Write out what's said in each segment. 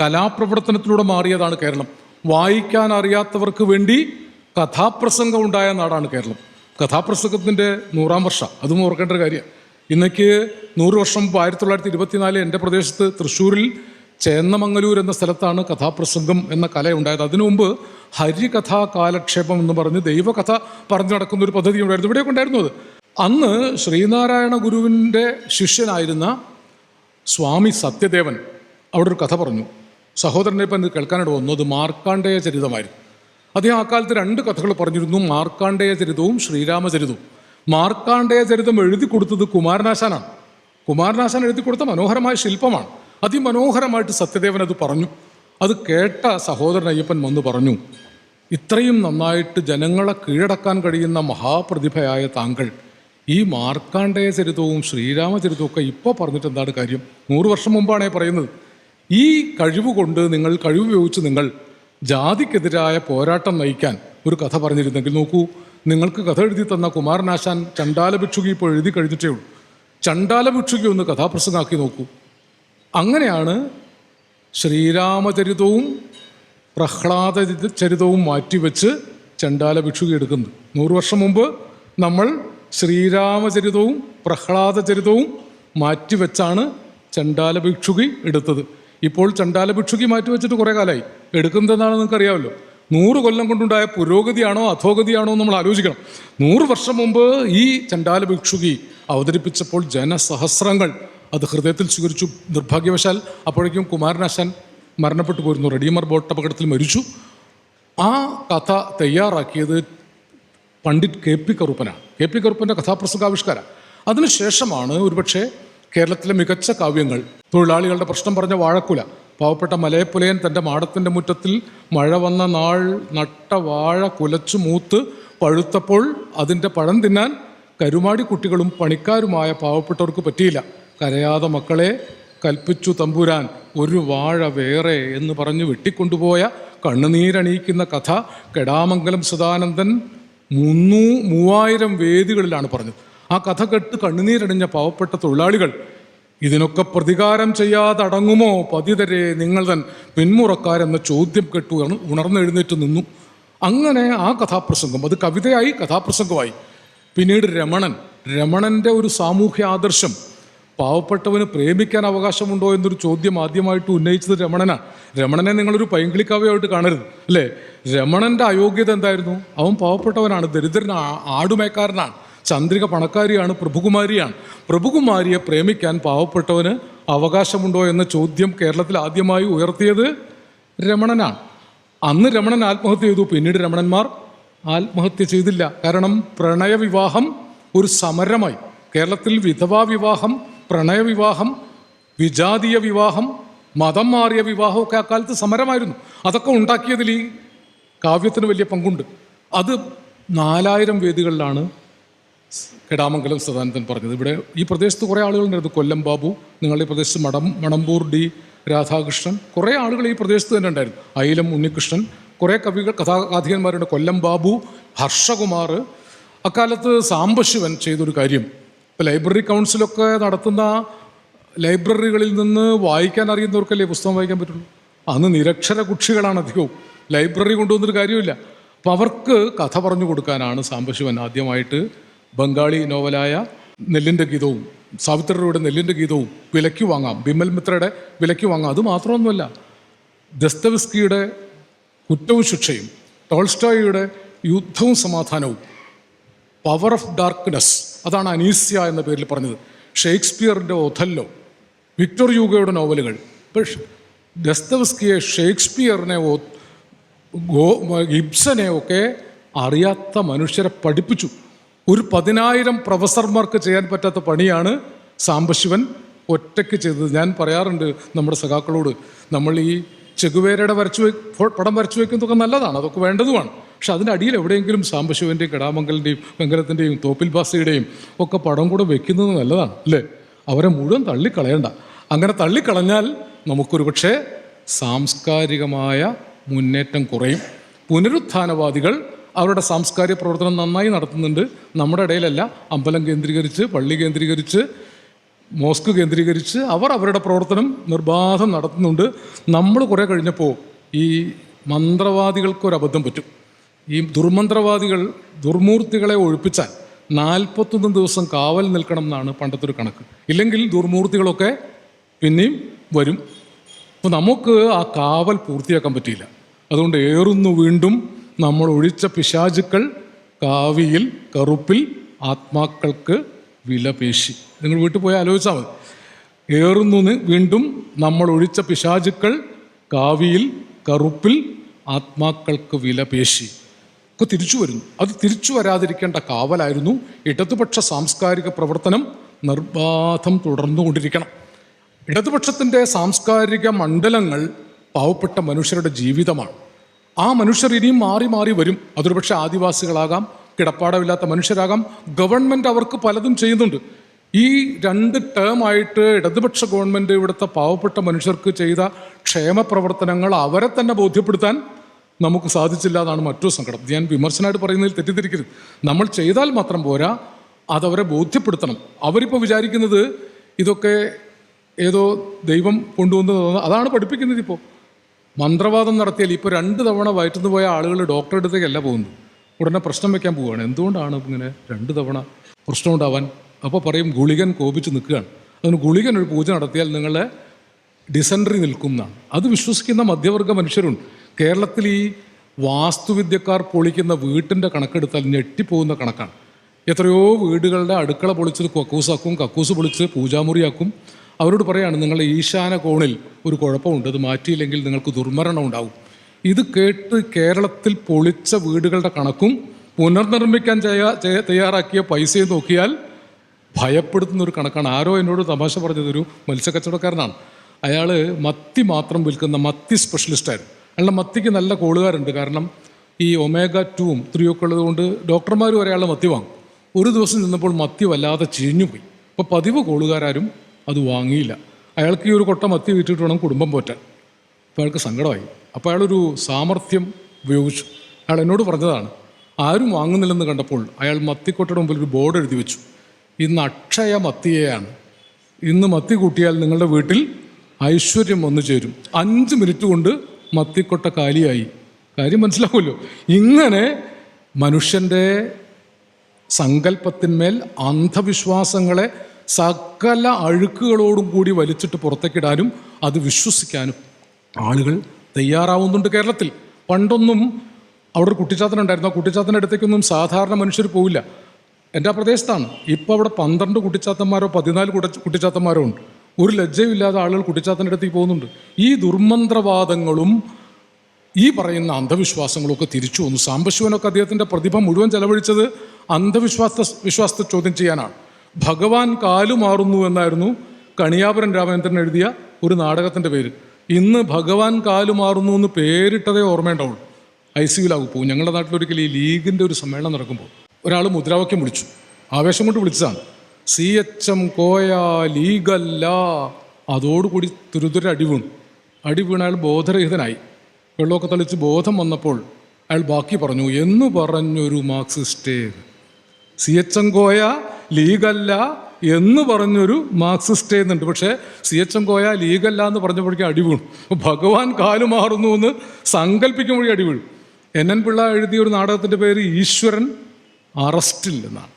കലാപ്രവർത്തനത്തിലൂടെ മാറിയതാണ് കേരളം. വായിക്കാൻ അറിയാത്തവർക്ക് വേണ്ടി കഥാപ്രസംഗം ഉണ്ടായ നാടാണ് കേരളം. കഥാപ്രസംഗത്തിന്റെ നൂറാം വർഷം. അതും ഓർക്കേണ്ട ഒരു കാര്യമാണ് ഇന്നേക്ക് നൂറ് വർഷം മുമ്പ് ആയിരത്തി തൊള്ളായിരത്തി ഇരുപത്തിനാല് എന്റെ പ്രദേശത്ത് തൃശ്ശൂരിൽ ചേന്നമംഗലൂർ എന്ന സ്ഥലത്താണ് കഥാപ്രസംഗം എന്ന കല ഉണ്ടായത്. അതിനു മുമ്പ് ഹരികഥാ കാലക്ഷേപം എന്ന് പറഞ്ഞ് ദൈവകഥ പറഞ്ഞു നടക്കുന്ന ഒരു പദ്ധതി ഉണ്ടായിരുന്നു. ഇവിടെയൊക്കെ ഉണ്ടായിരുന്നു അത്. അന്ന് ശ്രീനാരായണ ഗുരുവിന്റെ ശിഷ്യനായിരുന്ന സ്വാമി സത്യദേവൻ അവിടെ ഒരു കഥ പറഞ്ഞു. സഹോദരനെ ഇപ്പം കേൾക്കാനായിട്ട് വന്നു അത് മാർക്കാണ്ഡേയ ചരിതമായിരുന്നു. അദ്ദേഹം ആ കാലത്ത് രണ്ട് കഥകൾ പറഞ്ഞിരുന്നു മാർക്കാണ്ഡേയ ചരിതവും ശ്രീരാമചരിതവും. മാർക്കാണ്ഡേയ ചരിതം എഴുതി കൊടുത്തത് കുമാരനാശാനാണ്. കുമാരനാശാൻ എഴുതി കൊടുത്ത മനോഹരമായ ശില്പമാണ്. അതിമനോഹരമായിട്ട് സത്യദേവൻ അത് പറഞ്ഞു. അത് കേട്ട സഹോദരൻ അയ്യപ്പൻ വന്ന് പറഞ്ഞു ഇത്രയും നന്നായിട്ട് ജനങ്ങളെ കീഴടക്കാൻ കഴിയുന്ന മഹാപ്രതിഭയായ താങ്കൾ ഈ മാർക്കാണ്ഡേയ ചരിതവും ശ്രീരാമചരിതവും ഒക്കെ ഇപ്പോൾ പറഞ്ഞിട്ട് എന്താണ് കാര്യം? നൂറ് വർഷം മുമ്പാണേ പറയുന്നത്. ഈ കഴിവ് കൊണ്ട് നിങ്ങൾ കഴിവ് ഉപയോഗിച്ച് നിങ്ങൾ ജാതിക്കെതിരായ പോരാട്ടം നയിക്കാൻ ഒരു കഥ പറഞ്ഞിരുന്നെങ്കിൽ നോക്കൂ നിങ്ങൾക്ക് കഥ എഴുതി തന്ന കുമാരനാശാൻ ചണ്ടാല ഭിക്ഷുകി ഇപ്പോൾ എഴുതി കഴിഞ്ഞിട്ടേ ഉള്ളൂ. ചണ്ടാല ഭിക്ഷുകി ഒന്ന് കഥാപ്രസംഗമാക്കി നോക്കൂ. അങ്ങനെയാണ് ശ്രീരാമചരിതവും പ്രഹ്ലാദ ചരിതവും മാറ്റിവെച്ച് ചണ്ടാല ഭിക്ഷുകി എടുക്കുന്നത്. നൂറ് വർഷം മുമ്പ് നമ്മൾ ശ്രീരാമചരിതവും പ്രഹ്ലാദ ചരിതവും മാറ്റിവെച്ചാണ് ചണ്ടാല ഭിക്ഷുകി എടുത്തത്. ഇപ്പോൾ ചണ്ടാല മാറ്റി മാറ്റിവെച്ചിട്ട് കുറേ കാലമായി എടുക്കുന്നതെന്നാണ് നിങ്ങൾക്ക് അറിയാമല്ലോ നൂറ് കൊല്ലം കൊണ്ടുണ്ടായ പുരോഗതിയാണോ അധോഗതിയാണോ നമ്മൾ ആലോചിക്കണം. നൂറ് വർഷം മുമ്പ് ഈ ചണ്ടാല ഭിക്ഷുകി അവതരിപ്പിച്ചപ്പോൾ ജനസഹസ്രങ്ങൾ അത് ഹൃദയത്തിൽ സ്വീകരിച്ചു. നിർഭാഗ്യവശാൽ അപ്പോഴേക്കും കുമാരനാശൻ മരണപ്പെട്ടു പോയിരുന്നു. റെഡിമർ ബോട്ട് അപകടത്തിൽ മരിച്ചു. ആ കഥ തയ്യാറാക്കിയത് പണ്ഡിറ്റ് കെ പി കറുപ്പനാണ്. കെ പി കറുപ്പന്റെ കഥാപ്രസംഗാവിഷ്കാരം. അതിനുശേഷമാണ് ഒരുപക്ഷെ കേരളത്തിലെ മികച്ച കാവ്യങ്ങൾ തൊഴിലാളികളുടെ പ്രശ്നം പറഞ്ഞ വാഴക്കുല പാവപ്പെട്ട മലയപ്പുലയൻ തന്റെ മാടത്തിന്റെ മുറ്റത്തിൽ മഴ വന്ന നാൾ നട്ട വാഴ കുലച്ചു മൂത്ത് പഴുത്തപ്പോൾ അതിന്റെ പഴം തിന്നാൻ കരുമാടി കുട്ടികളും പണിക്കാരുമായ പാവപ്പെട്ടവർക്ക് പറ്റിയില്ല. കരയാതെ മക്കളെ കൽപ്പിച്ചു തമ്പുരാൻ ഒരു വാഴ വേറെ എന്ന് പറഞ്ഞ് വെട്ടിക്കൊണ്ടുപോയ കണ്ണുനീരണിയിക്കുന്ന കഥ കെടാമംഗലം സദാനന്ദൻ മുന്നൂ മൂവായിരം വേദികളിലാണ് പറഞ്ഞത്. ആ കഥ കെട്ട് കണ്ണുനീരടിഞ്ഞ പാവപ്പെട്ട തൊഴിലാളികൾ ഇതിനൊക്കെ പ്രതികാരം ചെയ്യാതെ അടങ്ങുമോ പതിതരെ നിങ്ങൾ തൻ പിന്മുറക്കാരെന്ന ചോദ്യം കെട്ടു ഉണ- ഉണർന്നെഴുന്നേറ്റ് നിന്നു. അങ്ങനെ ആ കഥാപ്രസംഗം അത് കവിതയായി കഥാപ്രസംഗമായി. പിന്നീട് രമണൻ രമണന്റെ ഒരു സാമൂഹ്യ ആദർശം. പാവപ്പെട്ടവന് പ്രേമിക്കാൻ അവകാശമുണ്ടോ എന്നൊരു ചോദ്യം ആദ്യമായിട്ട് ഉന്നയിച്ചത് രമണനാണ് രമണനെ നിങ്ങളൊരു പൈങ്കിളിക്കാവയായിട്ട് കാണരുത് അല്ലേ? രമണന്റെ അയോഗ്യത എന്തായിരുന്നു? അവൻ പാവപ്പെട്ടവനാണ് ദരിദ്രനാണ് ആടുമേക്കാരനാണ്. ചന്ദ്രിക പണക്കാരിയാണ് പ്രഭുകുമാരിയാണ്. പ്രഭുകുമാരിയെ പ്രേമിക്കാൻ പാവപ്പെട്ടവന് അവകാശമുണ്ടോ എന്ന ചോദ്യം കേരളത്തിൽ ആദ്യമായി ഉയർത്തിയത് രമണനാണ്. അന്ന് രമണൻ ആത്മഹത്യ ചെയ്തു പിന്നീട് രമണന്മാർ ആത്മഹത്യ ചെയ്തില്ല. കാരണം പ്രണയവിവാഹം ഒരു സമരമായി. കേരളത്തിൽ വിധവാ വിവാഹം പ്രണയവിവാഹം വിജാതീയ വിവാഹം മതം മാറിയ വിവാഹമൊക്കെ അക്കാലത്ത് സമരമായിരുന്നു. അതൊക്കെ ഉണ്ടാക്കിയതിൽ ഈ കാവ്യത്തിന് വലിയ പങ്കുണ്ട്. അത് നാലായിരം വേദികളിലാണ് കെടാമംഗലം സദാനന്ദൻ പറഞ്ഞത്. ഇവിടെ ഈ പ്രദേശത്ത് കുറേ ആളുകളുണ്ടായിരുന്നു കൊല്ലം ബാബു നിങ്ങളുടെ ഈ പ്രദേശത്ത് മടം മണമ്പൂർ ഡി രാധാകൃഷ്ണൻ. കുറേ ആളുകൾ ഈ പ്രദേശത്ത് തന്നെ ഉണ്ടായിരുന്നു. അയിലം ഉണ്ണികൃഷ്ണൻ കുറേ കവികൾ കഥാകാഥികന്മാരുണ്ട് കൊല്ലം ബാബു ഹർഷകുമാർ. അക്കാലത്ത് സാംബശിവൻ ചെയ്തൊരു കാര്യം. ഇപ്പോൾ ലൈബ്രറി കൗൺസിലൊക്കെ നടത്തുന്ന ലൈബ്രറികളിൽ നിന്ന് വായിക്കാൻ അറിയുന്നവർക്കല്ലേ പുസ്തകം വായിക്കാൻ പറ്റുള്ളൂ? അന്ന് നിരക്ഷര കുക്ഷികളാണ് അധികവും. ലൈബ്രറി കൊണ്ടുവന്നൊരു കാര്യമില്ല അപ്പം അവർക്ക് കഥ പറഞ്ഞു കൊടുക്കാനാണ് സാംബശിവൻ ആദ്യമായിട്ട് ബംഗാളി നോവലായ നെല്ലിന്റെ ഗീതവും സാവിത്രിയുടെ നെല്ലിന്റെ ഗീതവും വിലയ്ക്ക് വാങ്ങാം. ബിമൽ മിത്രയുടെ വിലയ്ക്ക് വാങ്ങാം. അത് മാത്രമൊന്നുമല്ല ദസ്തവിസ്കിയുടെ കുറ്റവും ശിക്ഷയും ടോൾസ്റ്റോയുടെ യുദ്ധവും സമാധാനവും പവർ ഓഫ് ഡാർക്ക്നെസ് അതാണ് അനീസ്യ എന്ന പേരിൽ പറഞ്ഞത്. ഷേക്സ്പിയറിന്റെ ഒഥല്ലോ വിക്ടർ യൂഗയുടെ നോവലുകൾ. പക്ഷെ ഡെസ്തവസ്കിയെ ഷേക്സ്പിയറിനെ ഗോ- ഗിബ്സനെ ഒക്കെ അറിയാത്ത മനുഷ്യരെ പഠിപ്പിച്ചു. ഒരു പതിനായിരം പ്രൊഫസർമാർക്ക് ചെയ്യാൻ പറ്റാത്ത പണിയാണ് സാംബശിവൻ ഒറ്റയ്ക്ക് ചെയ്തത്. ഞാൻ പറയാറുണ്ട് നമ്മുടെ സഖാക്കളോട് നമ്മൾ ഈ ചെകുവേരയുടെ വരച്ചു പടം വരച്ചു വയ്ക്കുന്നതൊക്കെ നല്ലതാണ് അതൊക്കെ വേണ്ടതുമാണ്. പക്ഷെ അതിന്റെ അടിയിൽ എവിടെയെങ്കിലും സാംബശിവന്റെയും കടാമംഗലിന്റെയും വെങ്കലത്തിന്റെയും തോപ്പിൽ ബാസയുടെയും ഒക്കെ പടം കൂടെ വെക്കുന്നത് നല്ലതാണ് അല്ലേ? അവരെ മുഴുവൻ തള്ളിക്കളയണ്ട. അങ്ങനെ തള്ളിക്കളഞ്ഞാൽ നമുക്കൊരു പക്ഷേ സാംസ്കാരികമായ മുന്നേറ്റം കുറയും. പുനരുത്ഥാനവാദികൾ അവരുടെ സാംസ്കാരിക പ്രവർത്തനം നന്നായി നടത്തുന്നുണ്ട്. നമ്മുടെ ഇടയിലല്ല അമ്പലം കേന്ദ്രീകരിച്ച് പള്ളി കേന്ദ്രീകരിച്ച് മോസ്ക് കേന്ദ്രീകരിച്ച് അവർ അവരുടെ പ്രവർത്തനം നിർബാധം നടത്തുന്നുണ്ട്. നമ്മൾ കുറേ കഴിഞ്ഞപ്പോൾ ഈ മന്ത്രവാദികൾക്ക് ഒരു അബദ്ധം പറ്റും. ഈ ദുർമന്ത്രവാദികൾ ദുർമൂർത്തികളെ ഒഴിപ്പിച്ചാൽ നാൽപ്പത്തൊന്ന് ദിവസം കാവൽ നിൽക്കണം എന്നാണ് പണ്ടത്തെ ഒരു കണക്ക്. ഇല്ലെങ്കിൽ ദുർമൂർത്തികളൊക്കെ പിന്നെയും വരും. അപ്പോൾ നമുക്ക് ആ കാവൽ പൂർത്തിയാക്കാൻ പറ്റിയില്ല. അതുകൊണ്ട് ഏറുന്നു വീണ്ടും നമ്മൾ ഒഴിച്ച പിശാചുക്കൾ കാവിയിൽ കറുപ്പിൽ ആത്മാക്കൾക്ക് വിലപേശി നിങ്ങൾ വീട്ടിൽ പോയി ആലോചിച്ചാൽ മതി. ഏറുന്നു വീണ്ടും നമ്മൾ ഒഴിച്ച പിശാചുക്കൾ കാവിയിൽ കറുപ്പിൽ ആത്മാക്കൾക്ക് വിലപേശി ഒക്കെ തിരിച്ചു വരുന്നു. അത് തിരിച്ചു വരാതിരിക്കേണ്ട കാവലായിരുന്നു. ഇടതുപക്ഷ സാംസ്കാരിക പ്രവർത്തനം നിർബാധം തുടർന്നുകൊണ്ടിരിക്കണം. ഇടതുപക്ഷത്തിന്റെ സാംസ്കാരിക മണ്ഡലങ്ങൾ പാവപ്പെട്ട മനുഷ്യരുടെ ജീവിതമാണ്. ആ മനുഷ്യർ ഇനിയും മാറി മാറി വരും. അതൊരു പക്ഷേ ആദിവാസികളാകാം കിടപ്പാടമില്ലാത്ത മനുഷ്യരാകാം. ഗവൺമെന്റ് അവർക്ക് പലതും ചെയ്യുന്നുണ്ട്. ഈ രണ്ട് ടേം ആയിട്ട് ഇടതുപക്ഷ ഗവൺമെന്റ് ഇവിടുത്തെ പാവപ്പെട്ട മനുഷ്യർക്ക് ചെയ്ത ക്ഷേമ പ്രവർത്തനങ്ങൾ അവരെ തന്നെ ബോധ്യപ്പെടുത്താൻ നമുക്ക് സാധിച്ചില്ല എന്നാണ് മറ്റൊരു സങ്കടം. ഞാൻ വിമർശനമായിട്ട് പറയുന്നതിൽ തെറ്റിദ്ധരിക്കരുത്. നമ്മൾ ചെയ്താൽ മാത്രം പോരാ അതവരെ ബോധ്യപ്പെടുത്തണം. അവരിപ്പോൾ വിചാരിക്കുന്നത് ഇതൊക്കെ ഏതോ ദൈവം കൊണ്ടുവന്നതാണ് അതാണ് പഠിപ്പിക്കുന്നത് ഇപ്പോൾ മന്ത്രവാദം നടത്തിയാൽ ഇപ്പോൾ രണ്ട് തവണ വയറ്റുന്നു പോയ ആളുകൾ ഡോക്ടറെ അടുത്തേക്കല്ല പോകുന്നു ഉടനെ പ്രശ്നം വെക്കാൻ പോവുകയാണ് എന്തുകൊണ്ടാണ് ഇങ്ങനെ രണ്ട് തവണ പ്രശ്നം ഉണ്ടാവാൻ? അപ്പോൾ പറയും ഗുളികൻ കോപിച്ച് നിൽക്കുകയാണ്. അതിന് ഗുളികൻ ഒരു പൂജ നടത്തിയാൽ നിങ്ങളെ ഡിസൻട്രി നിൽക്കും എന്നാണ്. അത് വിശ്വസിക്കുന്ന മധ്യവർഗ മനുഷ്യരുണ്ട്. കേരളത്തിൽ ഈ വാസ്തുവിദ്യക്കാർ പൊളിക്കുന്ന വീട്ടിന്റെ കണക്കെടുത്താൽ ഞെട്ടിപ്പോകുന്ന കണക്കാണ്. എത്രയോ വീടുകളുടെ അടുക്കള പൊളിച്ചത് കക്കൂസാക്കും കക്കൂസ് പൊളിച്ച് പൂജാമുറിയാക്കും. അവരോട് പറയാണ് നിങ്ങളുടെ ഈശാന കോണിൽ ഒരു കുഴപ്പമുണ്ട് അത് മാറ്റിയില്ലെങ്കിൽ നിങ്ങൾക്ക് ദുർമരണം ഉണ്ടാവും. ഇത് കേട്ട് കേരളത്തിൽ പൊളിച്ച വീടുകളുടെ കണക്കും പുനർനിർമ്മിക്കാൻ തയ്യാറാക്കിയ പൈസയും നോക്കിയാൽ ഭയപ്പെടുത്തുന്ന ഒരു കണക്കാണ്. ആരോ എന്നോട് തമാശ പറഞ്ഞതൊരു മത്സ്യക്കച്ചവടക്കാരനാണ്. അയാൾ മത്തി മാത്രം വിൽക്കുന്ന മത്തി സ്പെഷ്യലിസ്റ്റായിരുന്നു അയാളുടെ മത്തിക്ക് നല്ല കോളുകാരുണ്ട്. കാരണം ഈ ഒമേഗ ടൂവും ത്രീ ഒക്കെ ഉള്ളതുകൊണ്ട് ഡോക്ടർമാർ വരെ മത്തി വാങ്ങും. ഒരു ദിവസം നിന്നപ്പോൾ മത്തി വല്ലാതെ ചീഞ്ഞു പോയി അപ്പോൾ പതിവ് കോളുകാരും അത് വാങ്ങിയില്ല. അയാൾക്ക് ഈ ഒരു കൊട്ട മത്തി വിറ്റിട്ട് വേണം കുടുംബം പോറ്റാൻ. അപ്പോൾ അയാൾക്ക് സങ്കടമായി. അപ്പോൾ അയാളൊരു സാമർഥ്യം ഉപയോഗിച്ചു. അയാൾ എന്നോട് പറഞ്ഞതാണ് ആരും വാങ്ങുന്നില്ലെന്ന് കണ്ടപ്പോൾ അയാൾ മത്തിക്കൊട്ടയുടെ മുമ്പിൽ ഒരു ബോർഡ് എഴുതി വെച്ചു. ഇന്ന് അക്ഷയ മത്തിയെയാണ്. ഇന്ന് മത്തി കൂട്ടിയാൽ നിങ്ങളുടെ വീട്ടിൽ ഐശ്വര്യം വന്നു ചേരും. അഞ്ച് മിനിറ്റ് കൊണ്ട് മത്തിക്കൊട്ട കാലിയായി. കാര്യം മനസ്സിലാവുമല്ലോ. ഇങ്ങനെ മനുഷ്യന്റെ സങ്കല്പത്തിന്മേൽ അന്ധവിശ്വാസങ്ങളെ സകല അഴുക്കുകളോടും കൂടി വലിച്ചിട്ട് പുറത്തേക്കിടാനും അത് വിശ്വസിക്കാനും ആളുകൾ തയ്യാറാവുന്നുണ്ട് കേരളത്തിൽ. പണ്ടൊന്നും അവിടെ ഒരു കുട്ടിച്ചാത്തനുണ്ടായിരുന്നു ആ കുട്ടിച്ചാത്തന്റെ അടുത്തേക്കൊന്നും സാധാരണ മനുഷ്യർ പോവില്ല. എന്റെ ആ പ്രദേശത്താണ്. ഇപ്പോൾ അവിടെ പന്ത്രണ്ട് കുട്ടിച്ചാത്തന്മാരോ പതിനാല് കുട്ട കുട്ടിച്ചാത്തന്മാരോ ഉണ്ട്. ഒരു ലജ്ജയുമില്ലാതെ ആളുകൾ കുട്ടിച്ചാത്തന്റെ അടുത്തേക്ക് പോകുന്നുണ്ട്. ഈ ദുർമന്ത്രവാദങ്ങളും ഈ പറയുന്ന അന്ധവിശ്വാസങ്ങളൊക്കെ തിരിച്ചു വന്നു. സാംബശിവനൊക്കെ അദ്ദേഹത്തിന്റെ പ്രതിഭ മുഴുവൻ ചെലവഴിച്ചത് അന്ധവിശ്വാസ വിശ്വാസത്തെ ചോദ്യം ചെയ്യാനാണ്. ഭഗവാൻ കാലുമാറുന്നു എന്നായിരുന്നു കണിയാപുരൻ രാമചന്ദ്രൻ എഴുതിയ ഒരു നാടകത്തിന്റെ പേര്. ഇന്ന് ഭഗവാൻ കാലുമാറുന്നു എന്ന് പേരിട്ടതേ ഓർമ്മയുണ്ടാവുള്ളൂ. ഐ സിയിലാകും പോകും ഞങ്ങളുടെ നാട്ടിലൊരിക്കൽ ഈ ലീഗിന്റെ ഒരു സമ്മേളനം നടക്കുമ്പോൾ ഒരാൾ മുദ്രാവാക്യം വിളിച്ചു. ആവേശം കൊണ്ട് വിളിച്ചതാണ്. സി എച്ച് എം കോയ ലീഗല്ല. അതോടുകൂടി തുരുതുര അടി വീണു. അടി വീണ അയാൾ ബോധരഹിതനായി. വെള്ളമൊക്കെ തളിച്ച് ബോധം വന്നപ്പോൾ അയാൾ ബാക്കി പറഞ്ഞു എന്ന് പറഞ്ഞൊരു മാർക്സിസ്റ്റേ സി എച്ച് എം കോയ ലീഗല്ല എന്ന് പറഞ്ഞൊരു മാർക്സിസ്റ്റ് എന്നുണ്ട്. പക്ഷേ സി എച്ച് എം കോയ ലീഗല്ല എന്ന് പറഞ്ഞപ്പോഴേക്കും അടി വീണു. ഭഗവാൻ കാലു മാറുന്നു എന്ന് സങ്കല്പിക്കുമ്പോഴേ അടി എൻ എൻ പിള്ള എഴുതിയ ഒരു നാടകത്തിന്റെ പേര് ഈശ്വരൻ അറസ്റ്റിൽ എന്നാണ്.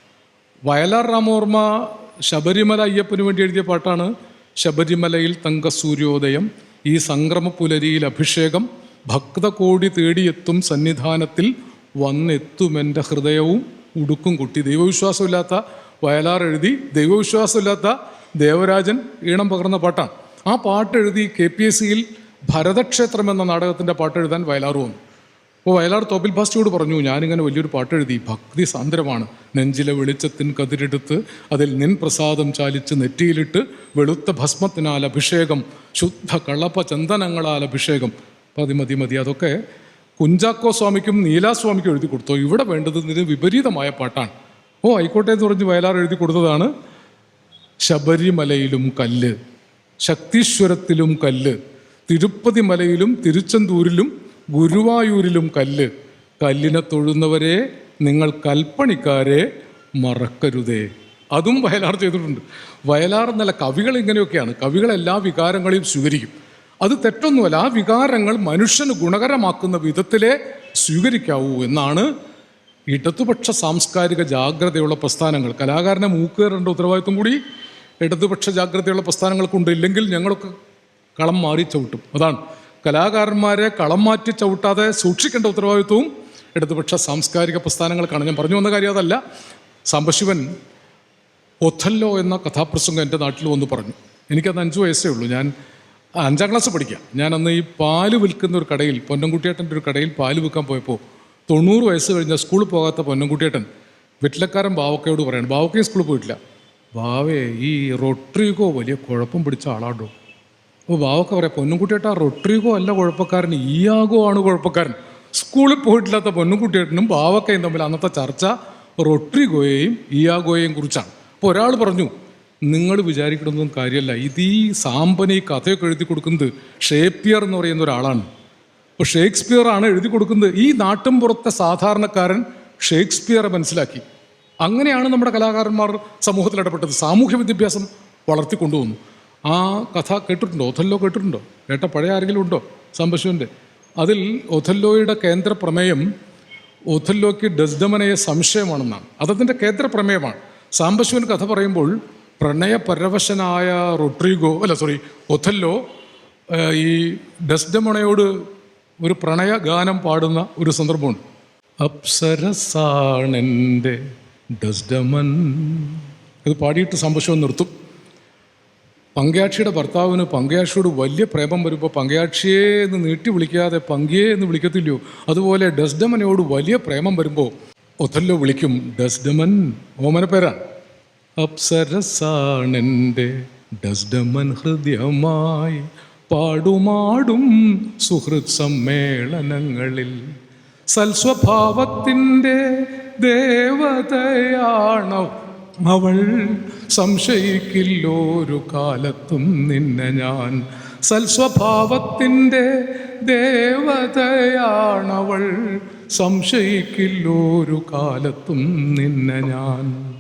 വയലാർ രാമവർമ്മ ശബരിമല അയ്യപ്പന് വേണ്ടി എഴുതിയ പാട്ടാണ് ശബരിമലയിൽ തങ്ക സൂര്യോദയം ഈ സംക്രമ പുലരിയിൽ അഭിഷേകം ഭക്തകോടി തേടിയെത്തും സന്നിധാനത്തിൽ വന്നെത്തുമെന്റെ ഹൃദയവും ഉടുക്കും കുട്ടി. ദൈവവിശ്വാസമില്ലാത്ത വയലാർ എഴുതി ദൈവവിശ്വാസമില്ലാത്ത ദേവരാജൻ ഈണം പകർന്ന പാട്ടാണ്. ആ പാട്ട് എഴുതി കെ പി എസ് സിയിൽ ഭരതക്ഷേത്രം എന്ന നാടകത്തിന്റെ പാട്ട് എഴുതാൻ വയലാർ വന്നു. അപ്പോൾ വയലാർ തോപ്പിൽ ഭാസ്റ്റിയോട് പറഞ്ഞു ഞാനിങ്ങനെ വലിയൊരു പാട്ട് എഴുതി ഭക്തി സാന്ദ്രമാണ്. നെഞ്ചിലെ വെളിച്ചത്തിൻ കതിരെടുത്ത് അതിൽ നിൻ പ്രസാദം ചാലിച്ച് നെറ്റിയിലിട്ട് വെളുത്ത ഭസ്മത്തിനാൽ അഭിഷേകം ശുദ്ധ കള്ളപ്പ ചന്ദനങ്ങളാൽ അഭിഷേകം. മതി മതി മതി അതൊക്കെ കുഞ്ചാക്കോ സ്വാമിക്കും നീലാസ്വാമിക്കും എഴുതി കൊടുത്തു. ഇവിടെ വേണ്ടത് ഇതിന് വിപരീതമായ പാട്ടാണ്. ഓ ആയിക്കോട്ടെ എന്ന് പറഞ്ഞ് വയലാർ എഴുതി കൊടുത്തതാണ്. ശബരിമലയിലും കല്ല് ശക്തീശ്വരത്തിലും കല്ല് തിരുപ്പതി മലയിലും തിരുച്ചെന്തൂരിലും ഗുരുവായൂരിലും കല്ല്. കല്ലിനെ തൊഴുന്നവരെ നിങ്ങൾ കൽപ്പണിക്കാരെ മറക്കരുതേ. അതും വയലാർ ചെയ്തിട്ടുണ്ട്. വയലാർ എന്നല്ല കവികൾ ഇങ്ങനെയൊക്കെയാണ്. കവികൾ എല്ലാ വികാരങ്ങളെയും സ്വീകരിക്കും. അത് തെറ്റൊന്നുമല്ല ആ വികാരങ്ങൾ മനുഷ്യന് ഗുണകരമാക്കുന്ന വിധത്തിലേ സ്വീകരിക്കാവൂ എന്നാണ് ഇടതുപക്ഷ സാംസ്കാരിക ജാഗ്രതയുള്ള പ്രസ്ഥാനങ്ങൾ. കലാകാരനെ മൂക്കേറേണ്ട ഉത്തരവാദിത്വം കൂടി ഇടതുപക്ഷ ജാഗ്രതയുള്ള പ്രസ്ഥാനങ്ങൾക്കുണ്ട്. ഇല്ലെങ്കിൽ ഞങ്ങളൊക്കെ കളം മാറി ചവിട്ടും. അതാണ്. കലാകാരന്മാരെ കളം മാറ്റി ചവിട്ടാതെ സൂക്ഷിക്കേണ്ട ഉത്തരവാദിത്വവും ഇടതുപക്ഷ സാംസ്കാരിക പ്രസ്ഥാനങ്ങൾക്കാണ്. ഞാൻ പറഞ്ഞു വന്ന കാര്യം അതല്ല. സാംബശിവൻ ഒഥല്ലോ എന്ന കഥാപ്രസംഗം എന്റെ നാട്ടിൽ വന്ന് പറഞ്ഞു. എനിക്കത് അഞ്ച് വയസ്സേ ഉള്ളൂ. ഞാൻ അഞ്ചാം ക്ലാസ് പഠിക്കാം. ഞാൻ അന്ന് ഈ പാൽ വിൽക്കുന്ന ഒരു കടയിൽ പൊന്നംകുട്ടിയേട്ടന്റെ ഒരു കടയിൽ പാൽ വിൽക്കാൻ പോയപ്പോൾ തൊണ്ണൂറ് വയസ്സ് കഴിഞ്ഞ സ്കൂളിൽ പോകാത്ത പൊന്നൻകുട്ടിയേട്ടൻ വെറ്റിലക്കാരൻ ബാവക്കയോട് പറയണം. ബാവക്കയും സ്കൂളിൽ പോയിട്ടില്ല. ബാവേ ഈ റൊട്രിഗോ വലിയ കുഴപ്പം പിടിച്ച ആളാണ്ടോ അപ്പോൾ ബാവക്ക പറയാം പൊന്നുകുട്ടിയേട്ടാ റൊട്രിഗോ അല്ല കുഴപ്പക്കാരൻ ഈയാഗോ ആണ് കുഴപ്പക്കാരൻ. സ്കൂളിൽ പോയിട്ടില്ലാത്ത പൊന്നുകുട്ടിയേട്ടനും ബാവക്കയും തമ്മിൽ അന്നത്തെ ചർച്ച റൊട്രിഗോയെയും ഇയാഗോയെയും കുറിച്ചാണ്. അപ്പോൾ ഒരാൾ പറഞ്ഞു നിങ്ങൾ വിചാരിക്കണമെന്നും കാര്യമല്ല ഇത് ഈ സാമ്പനെ ഈ കഥയൊക്കെ എഴുതി കൊടുക്കുന്നത് ഷേപ്പിയർ എന്ന് പറയുന്ന ഒരാളാണ്. അപ്പോൾ ഷേക്സ്പിയർ ആണ് എഴുതി കൊടുക്കുന്നത്. ഈ നാട്ടും പുറത്തെ സാധാരണക്കാരൻ ഷേക്സ്പിയറെ മനസ്സിലാക്കി. അങ്ങനെയാണ് നമ്മുടെ കലാകാരന്മാർ സമൂഹത്തിൽ ഇടപെട്ടത്. സാമൂഹ്യ വിദ്യാഭ്യാസം വളർത്തിക്കൊണ്ടുവന്നു. ആ കഥ കേട്ടിട്ടുണ്ടോ? ഒഥല്ലോ കേട്ടിട്ടുണ്ടോ? കേട്ട പഴയ ആരെങ്കിലും ഉണ്ടോ? സാംബശിവന്റെ അതിൽ ഒഥല്ലോയുടെ കേന്ദ്ര പ്രമേയം ഒഥല്ലോയ്ക്ക് ഡസ്ഡമനയെ സംശയമാണെന്നാണ്. അതതിന്റെ കേന്ദ്ര പ്രമേയമാണ് സാംബശിവൻ കഥ പറയുമ്പോൾ പ്രണയപരവശനായ റൊട്രിഗോ അല്ല സോറി ഒഥല്ലോ ഈ ഡസ്ഡമണയോട് ഒരു പ്രണയ ഗാനം പാടുന്ന ഒരു സന്ദർഭമുണ്ട്. അപ്സരസാണെന്റെ ഡസ്ഡമൻ ഇത് പാടിയിട്ട് സംഭവം നിർത്തും. പങ്കയാക്ഷിയുടെ ഭർത്താവിന് പങ്കയാക്ഷിയോട് വലിയ പ്രേമം വരുമ്പോൾ പങ്കയാക്ഷിയെ എന്ന് നീട്ടി വിളിക്കാതെ പങ്കിയെ എന്ന് വിളിക്കത്തില്ലയോ? അതുപോലെ ഡസ്ഡമനയോട് വലിയ പ്രേമം വരുമ്പോൾ ഒഥല്ലോ വിളിക്കും ഡസ്ഡമൻ ഓമന പേരാണ് അപ്സരസാണെന്റെ ഡസ്ഡമൻ ഹൃദയമായി പാടുമാടും സുഹൃത് സമ്മേളനങ്ങളിൽ. സൽസ്വഭാവത്തിന്റെ ദേവതയാണ് അവൾ? സംശയിക്കില്ലോരു കാലത്തും നിന്നെ ഞാൻ. സൽസ്വഭാവത്തിന്റെ ദേവതയാണവൾ. സംശയിക്കില്ലോരു കാലത്തും നിന്നെ ഞാൻ.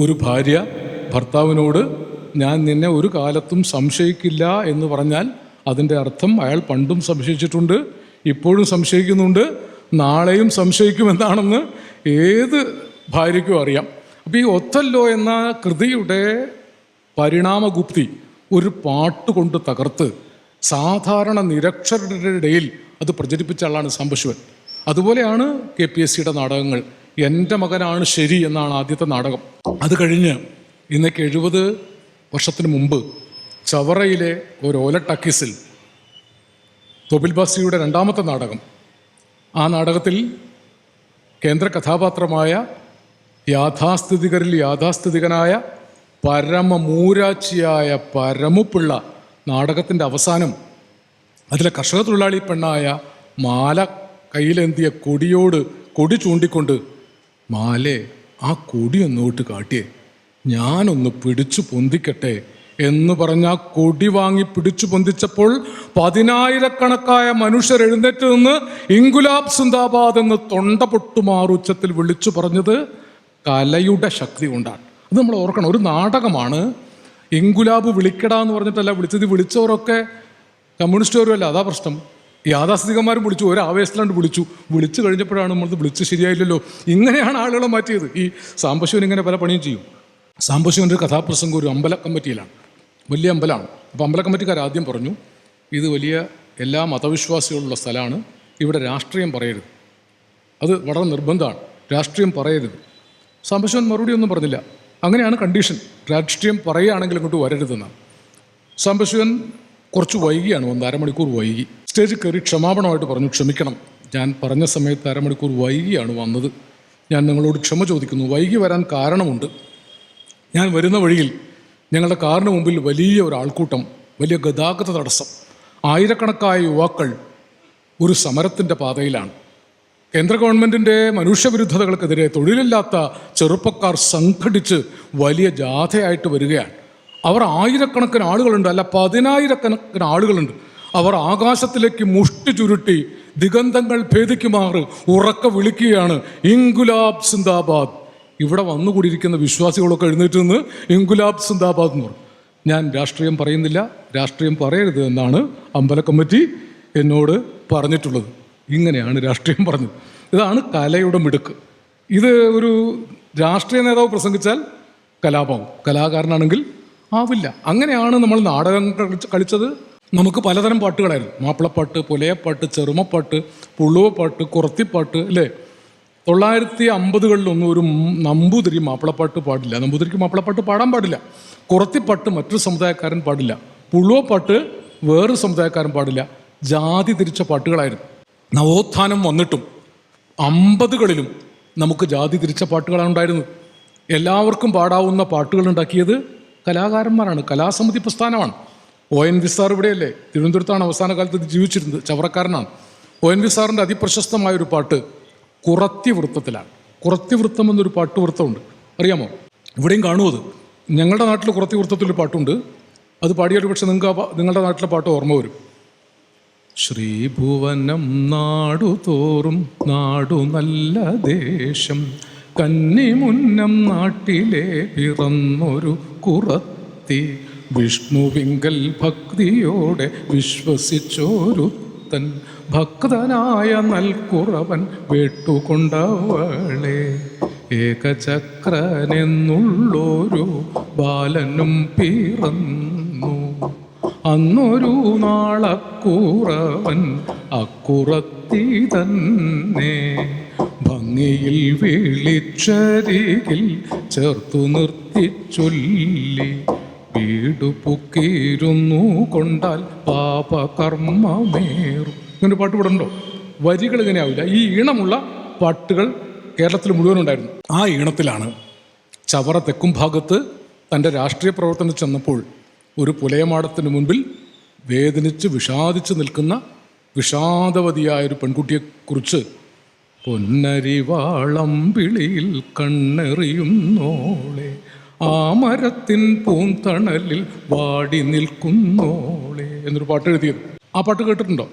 ഒരു ഭാര്യ ഭർത്താവിനോട് ഞാൻ നിന്നെ ഒരു കാലത്തും സംശയിക്കില്ല എന്ന് പറഞ്ഞാൽ അതിന്റെ അർത്ഥം അയാൾ പണ്ടും സംശയിച്ചിട്ടുണ്ട് ഇപ്പോഴും സംശയിക്കുന്നുണ്ട് നാളെയും സംശയിക്കുമെന്നാണെന്ന് ഏത് ഭാര്യയ്ക്കും അറിയാം. അപ്പോൾ ഈ ഒത്തല്ലോ എന്ന കൃതിയുടെ പരിണാമഗുപ്തി ഒരു പാട്ട് കൊണ്ട് തകർത്ത് സാധാരണ നിരക്ഷരരുടെ ഇടയിൽ അത് പ്രചരിപ്പിച്ച ആളാണ് സാംബശിവൻ. അതുപോലെയാണ് കെ പി എസ് സിയുടെ നാടകങ്ങൾ എന്റെ മകനാണ് ശരി എന്നാണ് ആദ്യത്തെ നാടകം. അത് കഴിഞ്ഞ് ഇന്നേക്ക് എഴുപത് വർഷത്തിന് മുമ്പ് ചവറയിലെ ഒരു ഓല ടക്കീസിൽ തൊബിൽ ബാസിയുടെ രണ്ടാമത്തെ നാടകം. ആ നാടകത്തിൽ കേന്ദ്ര കഥാപാത്രമായ യാഥാസ്ഥിതികരിൽ യാഥാസ്ഥിതികനായ പരമമൂരാച്ചിയായ പരമുപ്പിള്ള നാടകത്തിന്റെ അവസാനം അതിലെ കർഷക തൊഴിലാളി പെണ്ണായ മാല കയ്യിലെന്തിയ കൊടിയോട് കൊടി ചൂണ്ടിക്കൊണ്ട് മാലേ ആ കൊടി ഒന്നോട്ട് കാട്ടിയേ. ഞാനൊന്ന് പിടിച്ചു പൊന്തിക്കട്ടെ എന്ന് പറഞ്ഞ കൊടി വാങ്ങി പിടിച്ചു പൊന്തിച്ചപ്പോൾ പതിനായിരക്കണക്കായ മനുഷ്യർ എഴുന്നേറ്റ് നിന്ന് ഇംഗുലാബ് സിന്ദാബാദ് എന്ന് തൊണ്ട പൊട്ടുമാറുച്ചത്തിൽ വിളിച്ചു പറഞ്ഞത് കലയുടെ ശക്തി കൊണ്ടാണ്. അത് നമ്മൾ ഓർക്കണം ഒരു നാടകമാണ്. ഇംഗുലാബ് വിളിക്കട എന്ന് പറഞ്ഞിട്ടല്ല വിളിച്ചത് വിളിച്ചവരൊക്കെ കമ്മ്യൂണിസ്റ്റുകാരും അല്ല അതാ പ്രശ്നം. യാഥാസ്ഥിതികന്മാരും വിളിച്ചു ഒരു ആവേശത്തിലാണ്ട് വിളിച്ചു. വിളിച്ചു കഴിഞ്ഞപ്പോഴാണ് നമ്മളത് വിളിച്ച് ശരിയായില്ലല്ലോ. ഇങ്ങനെയാണ് ആളുകളെ മാറ്റിയത്. ഈ സാംബശിവൻ ഇങ്ങനെ പല പണിയും ചെയ്യും. സാംബശിവന്റെ ഒരു കഥാപ്രസംഗം ഒരു അമ്പല കമ്മിറ്റിയിലാണ്. വലിയ അമ്പലമാണ്. അപ്പോൾ അമ്പല കമ്മിറ്റിക്കാർ ആദ്യം പറഞ്ഞു ഇത് വലിയ എല്ലാ മതവിശ്വാസികളുള്ള സ്ഥലമാണ്. ഇവിടെ രാഷ്ട്രീയം പറയരുത്. അത് വളരെ നിർബന്ധമാണ്. രാഷ്ട്രീയം പറയരുത്. സാംബശിവൻ മറുപടി ഒന്നും പറഞ്ഞില്ല. അങ്ങനെയാണ് കണ്ടീഷൻ. രാഷ്ട്രീയം പറയുകയാണെങ്കിൽ ഇങ്ങോട്ട് വരരുതെന്നാണ് സാംബശിവൻ കുറച്ച് വൈകിയാണ് വന്ന് അരമണിക്കൂർ വൈകി. സ്റ്റേജിൽ കയറി ക്ഷമാപണമായിട്ട് പറഞ്ഞു ക്ഷമിക്കണം. ഞാൻ പറഞ്ഞ സമയത്ത് അരമണിക്കൂർ വൈകിയാണ് വന്നത്. ഞാൻ നിങ്ങളോട് ക്ഷമ ചോദിക്കുന്നു. വൈകി വരാൻ കാരണമുണ്ട്. ഞാൻ വരുന്ന വഴിയിൽ ഞങ്ങളുടെ കാറിന് മുമ്പിൽ വലിയ ഒരു ആൾക്കൂട്ടം വലിയ ഗതാഗത തടസ്സം. ആയിരക്കണക്കായ യുവാക്കൾ ഒരു സമരത്തിന്റെ പാതയിലാണ്. കേന്ദ്ര ഗവൺമെന്റിന്റെ മനുഷ്യവിരുദ്ധതകൾക്കെതിരെ തൊഴിലില്ലാത്ത ചെറുപ്പക്കാർ സംഘടിച്ച് വലിയ ജാഥയായിട്ട് വരികയാണ്. അവർ ആയിരക്കണക്കിന് ആളുകളുണ്ട് അല്ല പതിനായിരക്കണക്കിന് ആളുകളുണ്ട്. അവർ ആകാശത്തിലേക്ക് മുഷ്ടി ചുരുട്ടി ദിഗന്ധങ്ങൾ ഭേദിക്കുമാറ് ഉറക്ക വിളിക്കുകയാണ്. ഇൻഗുലാബ് സിന്ദാബാദ്. ഇവിടെ വന്നുകൂടിയിരിക്കുന്ന വിശ്വാസികളൊക്കെ എഴുന്നേറ്റ് നിന്ന് ഇൻകുലാബ് സിന്ദാബാദ് എന്ന് പറഞ്ഞു ഞാൻ രാഷ്ട്രീയം പറയുന്നില്ല രാഷ്ട്രീയം പറയരുത് എന്നാണ് അമ്പല കമ്മിറ്റി എന്നോട് പറഞ്ഞിട്ടുള്ളത്. ഇങ്ങനെയാണ് രാഷ്ട്രീയം പറഞ്ഞത്. ഇതാണ് കലയുടെ മിടുക്ക്. ഇത് ഒരു രാഷ്ട്രീയ നേതാവ് പ്രസംഗിച്ചാൽ കലാപാവും കലാകാരനാണെങ്കിൽ ആവില്ല. അങ്ങനെയാണ് നമ്മൾ നാടകം കളിച്ചത്. നമുക്ക് പലതരം പാട്ടുകളായിരുന്നു. മാപ്പിളപ്പാട്ട് പുലയപ്പാട്ട് ചെറുമപ്പാട്ട് പുള്ളുവപ്പാട്ട് കുറത്തിപ്പാട്ട് അല്ലേ? തൊള്ളായിരത്തി അമ്പതുകളിലൊന്നും ഒരു നമ്പൂതിരി മാപ്പിളപ്പാട്ട് പാടില്ല. നമ്പൂതിരിക്ക് മാപ്പിളപ്പാട്ട് പാടാൻ പാടില്ല. കുറത്തിപ്പാട്ട് മറ്റൊരു സമുദായക്കാരൻ പാടില്ല. പുളുവപ്പാട്ട് വേറൊരു സമുദായക്കാരൻ പാടില്ല. ജാതി തിരിച്ച പാട്ടുകളായിരുന്നു. നവോത്ഥാനം വന്നിട്ടും അമ്പതുകളിലും നമുക്ക് ജാതി തിരിച്ച പാട്ടുകളാണ് ഉണ്ടായിരുന്നത്. എല്ലാവർക്കും പാടാവുന്ന പാട്ടുകൾ ഉണ്ടാക്കിയത് കലാകാരന്മാരാണ്. കലാസമിതി പ്രസ്ഥാനമാണ്. ഒ എൻ വി സാർ ഇവിടെയല്ലേ? തിരുവനന്തപുരത്താണ് അവസാന കാലത്ത് ജീവിച്ചിരുന്നത്. ചവറക്കാരനാണ്. ഒ എൻ വി സാറിന്റെ അതിപ്രശസ്തമായ ഒരു പാട്ട് കുറത്തി വൃത്തത്തിലാണ്. കുറത്തി വൃത്തം എന്നൊരു പാട്ടുവൃത്തമുണ്ട് അറിയാമോ? ഇവിടെയും കാണുമോ അത്. ഞങ്ങളുടെ നാട്ടിൽ കുറത്തി വൃത്തത്തിലൊരു പാട്ടുണ്ട്. അത് പാടിയൊരു പക്ഷെ നിങ്ങൾക്ക് നിങ്ങളുടെ നാട്ടിലെ പാട്ട് ഓർമ്മ വരും. ശ്രീഭുവനം നാടു തോറും നാടു നല്ല ദേശം കന്നിമുന്നം നാട്ടിലെ പിറന്നൊരു കുറത്തി വിഷ്ണുവിങ്കൽ ഭക്തിയോടെ വിശ്വസിച്ചോരുത്തൻ. ഭക്തനായ നൽകുറവൻ വേട്ടുകൊണ്ടവളെ ഏകചക്രനെന്നുള്ളൊരു ബാലനും പിറന്നു. അന്നൊരു നാളക്കുറവൻ അക്കുറത്തി തന്നെ ഭംഗിയിൽ വിളിച്ചരികിൽ ചേർത്തു നിർത്തി ചൊല്ലി. വീടു പൊക്കിയിരുന്നു കൊണ്ടാൽ പാപകർമ്മമേറും. ഇങ്ങനെ പാട്ട് ഇവിടെ ഉണ്ടോ വരികൾ ഇങ്ങനെയാവില്ല ഈ ഈണമുള്ള പാട്ടുകൾ കേരളത്തിൽ മുഴുവൻ ഉണ്ടായിരുന്നു. ആ ഈണത്തിലാണ് ചവറ തെക്കും ഭാഗത്ത് തന്റെ രാഷ്ട്രീയ പ്രവർത്തനം ചെന്നപ്പോൾ ഒരു പുലയമാടത്തിന് മുൻപിൽ വേദനിച്ച് വിഷാദിച്ച് നിൽക്കുന്ന വിഷാദവതിയായ ഒരു പെൺകുട്ടിയെക്കുറിച്ച് പൊന്നരിവാളം വിളിയിൽ കണ്ണെറിയുന്നോളെ ആ മരത്തിൻ പൂന്തണലിൽ വാടി നിൽക്കുന്നോളെ എന്നൊരു പാട്ട് എഴുതിയത്. ആ പാട്ട് കേട്ടിട്ടുണ്ടോ?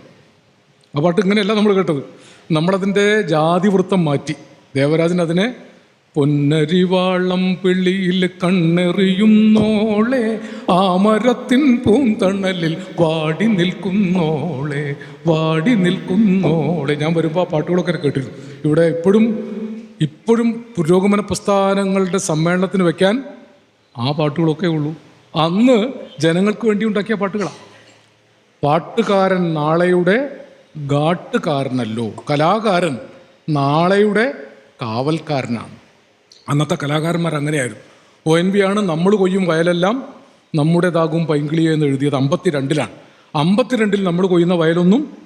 ആ പാട്ട് ഇങ്ങനെയല്ല നമ്മൾ കേട്ടത്. നമ്മളതിന്റെ ജാതിവൃത്തം മാറ്റി. ദേവരാജൻ അതിനെ പൊന്നരിവാളം പിള്ളിയിൽ കണ്ണെറിയുന്നോളെ ആമരത്തിൻ മരത്തിൻ പൂന്തണലിൽ വാടി നിൽക്കുന്നോളെ വാടി നിൽക്കുന്നോളെ. ഞാൻ വരുമ്പോൾ ആ പാട്ടുകളൊക്കെ കേട്ടിരുന്നു. ഇവിടെ ഇപ്പോഴും ഇപ്പോഴും പുരോഗമന പ്രസ്ഥാനങ്ങളുടെ സമ്മേളനത്തിന് വെക്കാൻ ആ പാട്ടുകളൊക്കെ ഉള്ളൂ. അന്ന് ജനങ്ങൾക്ക് വേണ്ടി ഉണ്ടാക്കിയ പാട്ടുകളാണ് പാട്ടുകാരൻ നാളെയുടെ ഗാട്ടുകാരനല്ലോ. കലാകാരൻ നാളെയുടെ കാവൽക്കാരനാണ്. അന്നത്തെ കലാകാരന്മാർ അങ്ങനെയായിരുന്നു. ഒ എൻ വി ആണ് നമ്മൾ കൊയ്യും വയലെല്ലാം നമ്മുടേതാകും പൈങ്കിളിയോ എന്ന് എഴുതിയത് അമ്പത്തിരണ്ടിലാണ്. അമ്പത്തിരണ്ടിൽ നമ്മൾ കൊയ്യുന്ന വയലൊന്നും